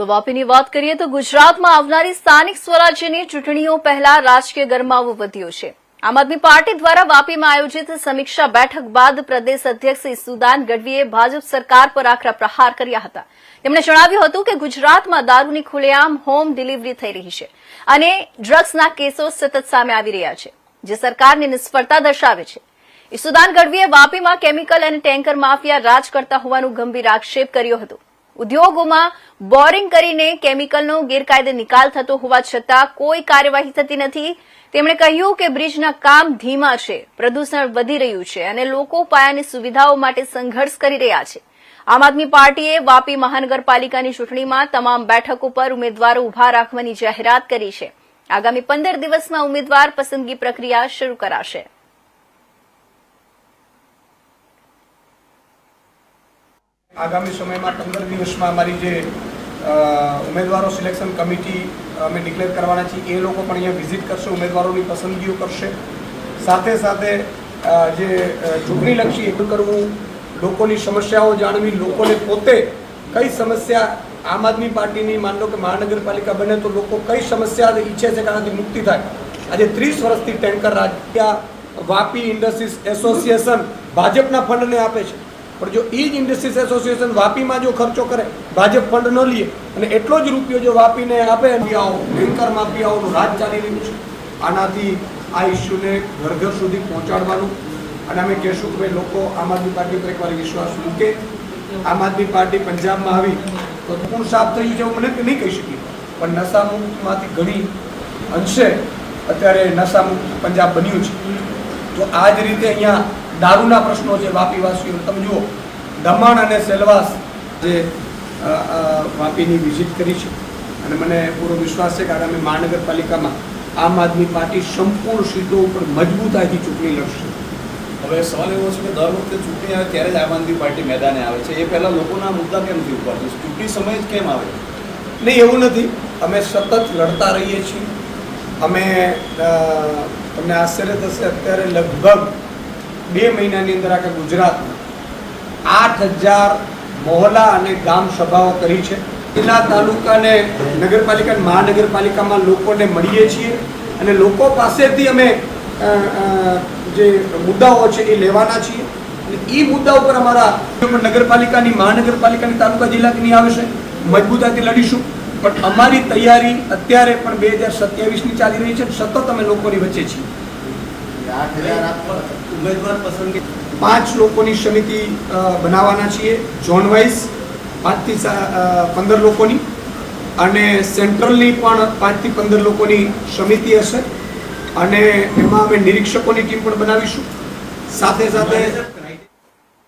તો વાપીની વાત કરીએ તો ગુજરાતમાં આવનારી સ્થાનિક સ્વરાજ્યની ચૂંટણીઓ પહેલા રાજકીય ગરમાવો વધ્યો છે. આમ આદમી પાર્ટી દ્વારા વાપીમાં આયોજિત સમીક્ષા બેઠક બાદ પ્રદેશ અધ્યક્ષ ઇસુદાન ગઢવીએ ભાજપ સરકાર પર આકરા પ્રહાર કર્યા હતા. તેમણે જણાવ્યું હતું કે ગુજરાતમાં દારૂની ખુલ્લેઆમ હોમ ડિલિવરી થઈ રહી છે અને ડ્રગ્સના કેસો સતત સામે આવી રહ્યા છે, જે સરકારની નિષ્ફળતા દર્શાવે છે. ઇસુદાન ગઢવીએ વાપીમાં કેમિકલ અને ટેન્કર માફિયા રાજ કરતા હોવાનું ગંભીર આક્ષેપ કર્યો હતો. ઉદ્યોગોમાં બોરિંગ કરીને કેમિકલનો ગેરકાયદે નિકાલ થતો હોવા છતાં કોઈ કાર્યવાહી થતી નથી. તેમણે કહ્યું કે બ્રિજના કામ ધીમા છે, પ્રદૂષણ વધી રહ્યું છે અને લોકો પાયાની સુવિધાઓ માટે સંઘર્ષ કરી રહ્યા છે. આમ આદમી પાર્ટીએ વાપી મહાનગરપાલિકાની ચૂંટણીમાં તમામ બેઠકો પર ઉમેદવારો ઊભા રાખવાની જાહેરાત કરી છે. આગામી પંદર દિવસમાં ઉમેદવાર પસંદગી પ્રક્રિયા શરૂ કરાશે. આગામી સમયમાં પંદર દિવસમાં અમારી જે ઉમેદવારો સિલેક્શન કમિટી અમે ડિક્લેર કરવાના છીએ. એ લોકો પણ અહીંયા વિઝિટ કરશે, ઉમેદવારોની પસંદગીઓ કરશે. સાથે સાથે જે ચૂંટણીલક્ષી એક કરવું લોકોની સમસ્યાઓ જાણવી, લોકોને પોતે કઈ સમસ્યા આમ આદમી પાર્ટીની, માન લો કે મહાનગરપાલિકા બને તો લોકો કઈ સમસ્યા ઈચ્છે છે કે આનાથી મુક્તિ થાય. આજે ત્રીસ વર્ષથી ટેન્કર રાજ્યા વાપી ઇન્ડસ્ટ્રીઝ એસોસિએશન ભાજપના ફંડને આપે છે. પણ જો એ જ ઇન્ડસ્ટ્રીઝ એસોસિએશન વાપીમાં જો ખર્ચો કરે, ભાજપ ફંડ ન લે અને એટલો જ રૂપિયો જો વાપીને આપે માફિયાઓ ભયંકર માફિયાઓનું રાજ ચાલી રહ્યું છે. આનાથી આ ઇસ્યુને ઘર ઘર સુધી પહોંચાડવાનું. અને અમે કહેશું કે ભાઈ, લોકો આમ આદમી પાર્ટી પર એકવાર વિશ્વાસ મૂકે. આમ આદમી પાર્ટી પંજાબમાં આવી તો પૂર્ણ સાફ થઈ જવું મને નહીં કહી શકીએ. પણ નશામુક્તમાંથી ઘણી અંશે અત્યારે નશામુક્ત પંજાબ બન્યું છે. તો આ જ રીતે અહીંયા દારૂના પ્રશ્નો છે વાપીવાસીઓ. તમે જુઓ, દમણ અને સેલવાસ જે વાપીની વિઝિટ કરી છે. અને મને પૂરો વિશ્વાસ છે કે આગામી મહાનગરપાલિકામાં આમ આદમી પાર્ટી સંપૂર્ણ સીટો ઉપર મજબૂતાઈથી ચૂંટણી લડશે. હવે સવાલ એવો છે કે દર વખતે ચૂંટણી આવે ત્યારે જ આમ આદમી પાર્ટી મેદાને આવે છે. એ પહેલાં લોકોના મુદ્દા કેમ નથી ઉપાડતું ચૂંટણી સમયે જ કેમ આવે? નહીં એવું નથી. અમે સતત લડતા રહીએ છીએ. અમે તમને આશ્ચર્ય થશે અત્યારે લગભગ બે મહિનાની અંદર આખા ગુજરાતમાં આઠ હજાર મહોલ્લા અને ગામ સભાઓ કરી છે. જિલ્લા તાલુકા અને નગરપાલિકા મહાનગરપાલિકામાં લોકોને મળીએ છીએ અને લોકો પાસેથી અમે જે મુદ્દાઓ છે એ લેવાના છીએ. અને એ મુદ્દા ઉપર અમારા નગરપાલિકાની, મહાનગરપાલિકાની, તાલુકા, જિલ્લાની આવશે મજબૂતાથી લડીશું. પણ અમારી તૈયારી અત્યારે પણ બે હજાર સત્યાવીસની ચાલી રહી છે. સતત અમે લોકોની વચ્ચે છીએ. ઉમેદવાર પસંદગી પાંચ લોકોની સમિતિ બનાવવાના છીએ. ઝોન વાઇઝ પાંચથી પંદર લોકોની અને સેન્ટ્રલની પણ પાંચથી પંદર લોકોની સમિતિ હશે. અને એમાં અમે નિરીક્ષકોની ટીમ પણ બનાવીશું. સાથે સાથે